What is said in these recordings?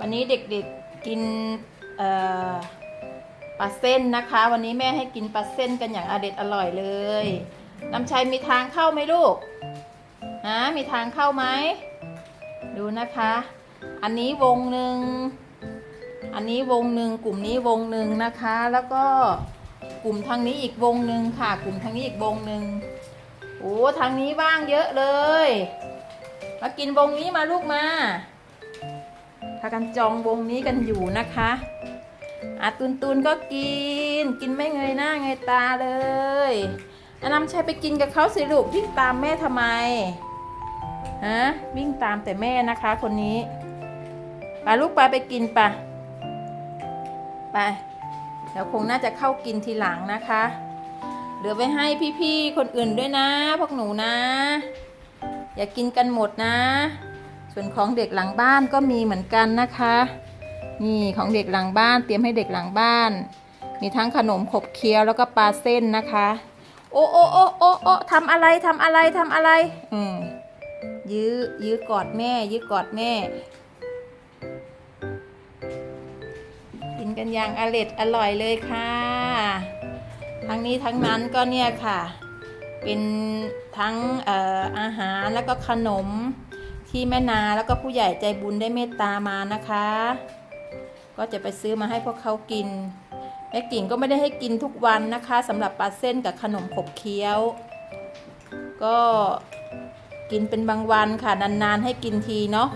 วันนี้เด็กๆกินปลาเส้นนะคะ วันนี้แม่ให้กินปลาเส้นกันอย่างอเด็ดอร่อยเลย น้ำชัยมีทางเข้าไหมลูกฮะมีทางเข้าไหมดูนะคะ อันนี้วงหนึ่งอันนี้วงหนึ่งกลุ่มนี้วงหนึ่งนะคะ แล้วก็กลุ่มทางนี้อีกวงหนึ่งค่ะ กลุ่มทางนี้อีกวงหนึ่งโอ้ทางนี้ว่างเยอะเลย มากินวงนี้มาลูกมาากันจองวงนี้กันอยู่นะคะอาตุนตุนก็กิน กินไม่เงยหน้าเงยตาเลยอานำชัยไปกินกับเขาสิลูกวิ่งตามแม่ทำไมฮะวิ่งตามแต่แม่นะคะ คนนี้ปลูกไปไปกินปะไปเดี๋ยวคงน่าจะเข้ากินทีหลังนะคะ เหลือไว้ให้พี่ๆคนอื่นด้วยนะ พวกหนูนะ อย่ากินกันหมดนะ ส่วนของเด็กหลังบ้านก็มีเหมือนกันนะคะ นี่ของเด็กหลังบ้านเตรียมให้เด็กหลังบ้าน มีทั้งขนมขบเคี้ยวแล้วก็ปลาเส้นนะคะ โอ้โอ้โอ้โอ้โอ้ทำอะไรทำอะไรทำอะไร อืมยื้อยื้อกอดแม่ ยื้อกอดแม่กินกันอย่างอร็ดอร่อยเลยค่ะทั้งนี้ทั้งนั้นก็เนี่ยค่ะ เป็นทั้งอออาหารแล้วก็ขนม ที่แม่นาแล้วก็ผู้ใหญ่ใจบุญได้เมตตามานะคะ ก็จะไปซื้อมาให้พวกเขากินแม่กิ่งก็ไม่ได้ให้กินทุกวันนะคะสำหรับปลาเส้นกับขนมขบเคี้ยว ก็กินเป็นบางวันค่ะนานๆให้กินทีเนาะ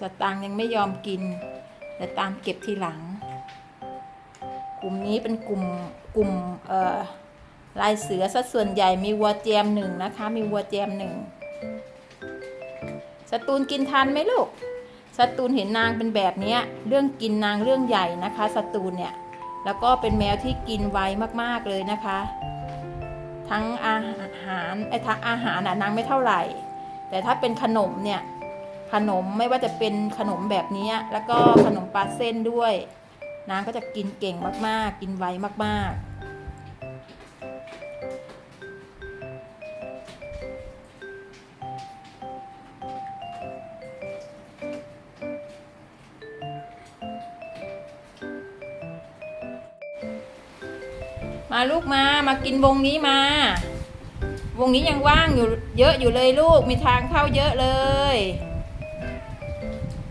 สตางค์ยังไม่ยอมกิน แต่ตามเก็บทีหลัง กลุ่มนี้เป็นกลุ่มกลุ่มเอ่อ ลายเสือสัดส่วนใหญ่มีวัวแจมหนึ่งนะคะ มีวัวแจมหนึ่งสตูนกินทันไหมลูกสตูนเห็นนางเป็นแบบนี้เรื่องกินนางเรื่องใหญ่นะคะสตูนเนี่ยแล้วก็เป็นแมวที่กินไวมากๆเลยนะคะ ทั้งอาหารไอ้ทั้งอาหารน่ะนางไม่เท่าไหร่ แต่ถ้าเป็นขนมเนี่ยขนมไม่ว่าจะเป็นขนมแบบนี้แล้วก็ขนมปลาเส้นด้วย นางก็จะกินเก่งมากๆ กินไวมากๆ มาลูกมามากินวงนี้มา วงนี้ยังว่างอยู่เยอะอยู่เลยลูกมีทางเข้าเยอะเลย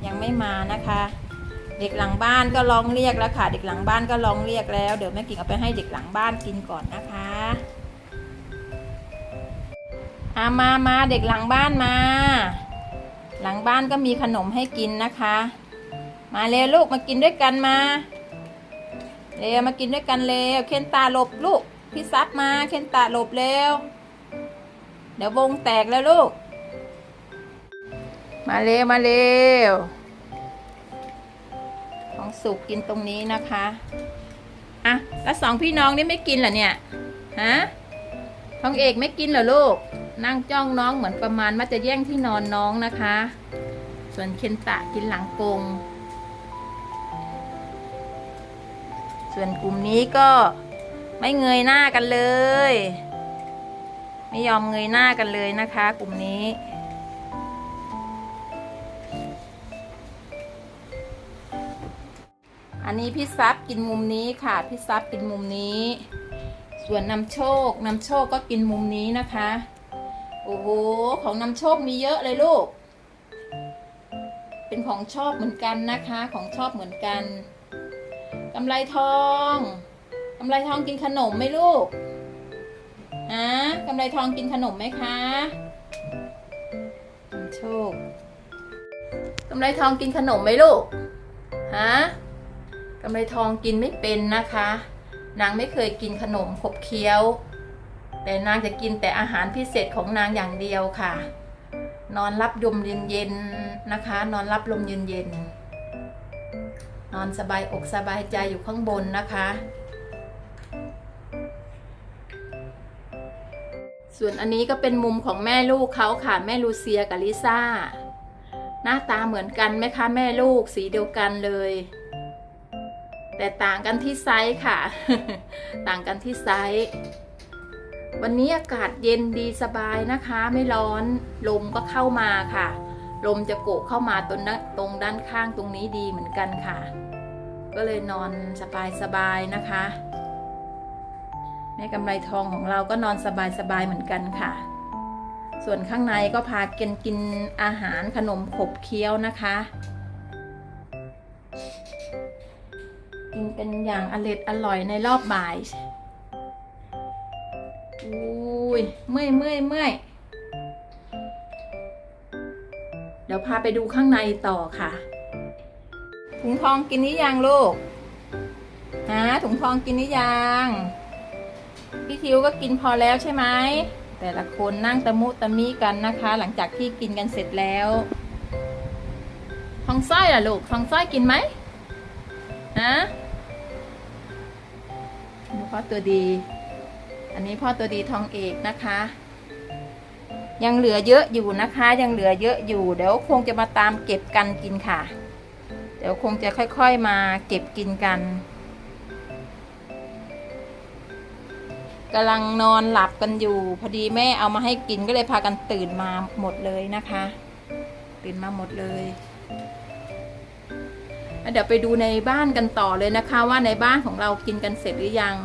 ยังไม่มานะคะ เด็กหลังบ้านก็ร้องเรียกแล้วค่ะ เด็กหลังบ้านก็ร้องเรียกแล้ว เดี๋ยวแม่กิ่งเอาไปให้เด็กหลังบ้านกินก่อนนะคะอามามาเด็กหลังบ้านมา หลังบ้านก็มีขนมให้กินนะคะ มาเร็วลูกมากินด้วยกันมา เร็วมากินด้วยกันเร็วเคนตาหลบลูก พี่ซับมาเคนตาหลบเร็ว เดี๋ยววงแตกแล้วลูก มาเร็วมาเร็วของสุกกินตรงนี้นะคะอะแล้วสองพี่น้องนี่ไม่กินเหรอเนี่ยฮะทองเอกไม่กินเหรอลูก นั่งจ้องน้องเหมือนประมาณว่าจะแย่งที่นอนน้องนะคะ ส่วนเคนตะกินหลังกง ส่วนกลุ่มนี้ก็ไม่เงยหน้ากันเลย ไม่ยอมเงยหน้ากันเลยนะคะ กลุ่มนี้อันนี้พี่ซับกินมุมนี้ค่ะพี่ซับกินมุมนี้ ส่วนนำโชคนำโชคก็กินมุมนี้นะคะ โอ้โหของนำโชคมีเยอะเลยลูก เป็นของชอบเหมือนกันนะคะ ของชอบเหมือนกัน กำไรทองกำไรทองกินขนมไหมลูกฮะกำไรทองกินขนมไหมคะโชคกำไรทองกินขนมไหมลูกฮะกำไรทองกินไม่เป็นนะคะ นางไม่เคยกินขนมขบเคี้ยว แต่นางจะกินแต่อาหารพิเศษของนางอย่างเดียวค่ะ นอนรับลมเย็นๆนะคะ นอนรับลมเย็นๆ นอนสบายอกสบายใจอยู่ข้างบนนะคะ ส่วนอันนี้ก็เป็นมุมของแม่ลูกเขาค่ะ แม่ลูเซียกับลิซ่า หน้าตาเหมือนกันไหมคะแม่ลูกสีเดียวกันเลย แต่ต่างกันที่ไซส์ค่ะ ต่างกันที่ไซส์วันนี้อากาศเย็นดีสบายนะคะ ไม่ร้อนลมก็เข้ามาค่ะ ลมจะโกะเข้ามาตรงด้านตรงด้านข้างตรงนี้ดีเหมือนกันค่ะ ก็เลยนอนสบายสบายๆนะคะ แม่กำไรทองของเราก็นอนสบายสบายๆเหมือนกันค่ะ ส่วนข้างในก็พากินกินอาหารขนมขบเคี้ยวนะคะ กินกันอย่างอร็ดอร่อยในรอบบ่ายอุ้ยเมื่อยเมื่อยเมื่อย เดี๋ยวพาไปดูข้างในต่อค่ะ ถุงทองกินนี้ยังลูกฮะถุงทองกินนี้ยังพี่ทิวก็กินพอแล้วใช่ไหมแต่ละคนนั่งตะมุตะมิกันนะคะ หลังจากที่กินกันเสร็จแล้วทองสร้อยล่ะลูกทองสร้อยกินไหมฮะดูพ่อตัวดี อันนี้พ่อตัวดีทองเอกนะคะ ยังเหลือเยอะอยู่นะคะ ยังเหลือเยอะอยู่เดี๋ยวคงจะมาตามเก็บกันกินค่ะ เดี๋ยวคงจะค่อยๆมาเก็บกินกันกำลังนอนหลับกันอยู่ พอดีแม่เอามาให้กินก็เลยพากันตื่นมาหมดเลยนะคะ ตื่นมาหมดเลยเดี๋ยวไปดูในบ้านกันต่อเลยนะคะ ว่าในบ้านของเรากินกันเสร็จหรือยัง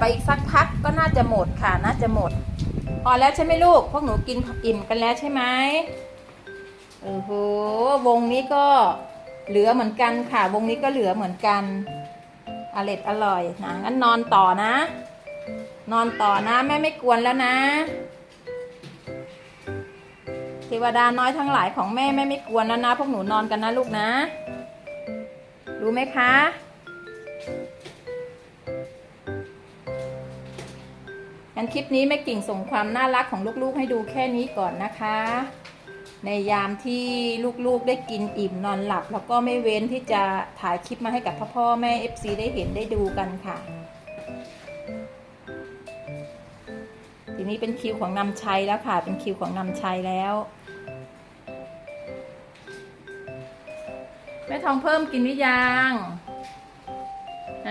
ไปอีกสักพักก็น่าจะหมดค่ะ น่าจะหมดพอแล้วใช่ไหมลูก พวกหนูกินอิ่มกันแล้วใช่ไหมโอ้โหวงนี้ก็เหลือเหมือนกันค่ะ วงนี้ก็เหลือเหมือนกันอร่อยอร่อยนะงั้นนอนต่อนะ นอนต่อนะแม่ไม่กวนแล้วนะเทวดาน้อยทั้งหลายของแม่แม่ไม่กวนแล้วนะ พวกหนูนอนกันนะลูกนะ รู้ไหมคะ งั้นคลิปนี้แม่กิ่งส่งความน่ารักของลูกๆ ให้ดูแค่นี้ก่อนนะคะ ในยามที่ลูกๆได้กินอิ่มนอนหลับ แล้วก็ไม่เว้นที่จะถ่ายคลิปมาให้กับพ่อๆแม่ FC ได้เห็นได้ดูกันค่ะ ทีนี้เป็นคิวของนำชัยแล้วค่ะ เป็นคิวของนำชัยแล้วแม่ทองเพิ่มกินหรือยัง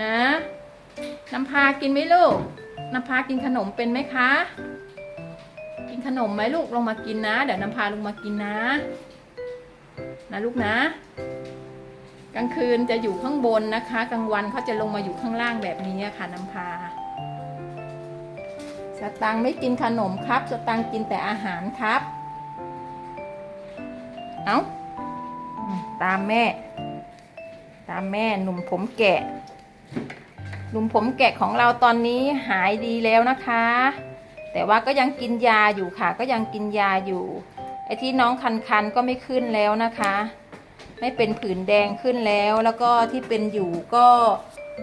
ฮะน้ำพากินไหมลูก น้ำพากินขนมเป็นไหมคะ กินขนมไหมลูกลงมากินนะ เดี๋ยวน้ำพาลงมากินนะ นะลูกนะ กลางคืนจะอยู่ข้างบนนะคะ กลางวันเขาจะลงมาอยู่ข้างล่างแบบนี้ค่ะน้ำพาสตังไม่กินขนมครับ สตังกินแต่อาหารครับ เอาอืมตามแม่ ตามแม่หนุ่มผมแกะ หนุ่มผมแกะของเราตอนนี้หายดีแล้วนะคะ แต่ว่าก็ยังกินยาอยู่ค่ะ ก็ยังกินยาอยู่ ไอ้ที่น้องคันๆก็ไม่ขึ้นแล้วนะคะ ไม่เป็นผื่นแดงขึ้นแล้ว แล้วก็ที่เป็นอยู่ก็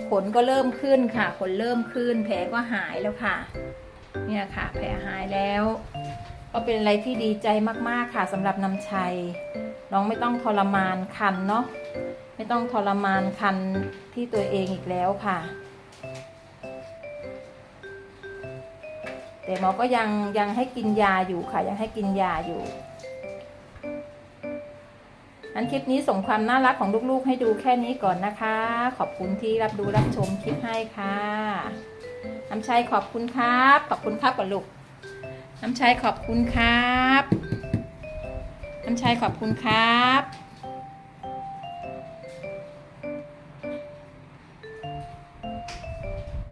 ขนก็เริ่มขึ้นค่ะ ขนเริ่มขึ้น แผลก็หายแล้วค่ะ เนี่ยค่ะ แผลหายแล้ว ก็เป็นอะไรที่ดีใจมากๆค่ะสำหรับน้ำชัย น้องไม่ต้องทรมานคันเนาะ ไม่ต้องทรมานคันที่ตัวเองอีกแล้วค่ะ แต่หมอก็ยังยังให้กินยาอยู่ค่ะ ยังให้กินยาอยู่อันคลิปนี้ส่งความน่ารักของลูกๆ ให้ดูแค่นี้ก่อนนะคะ ขอบคุณที่รับดูรับชมคลิปให้ค่ะน้ำชัยขอบคุณครับ ขอบคุณครับก่อนลูกน้ำชัยขอบคุณครับน้ำชัยขอบคุณครับ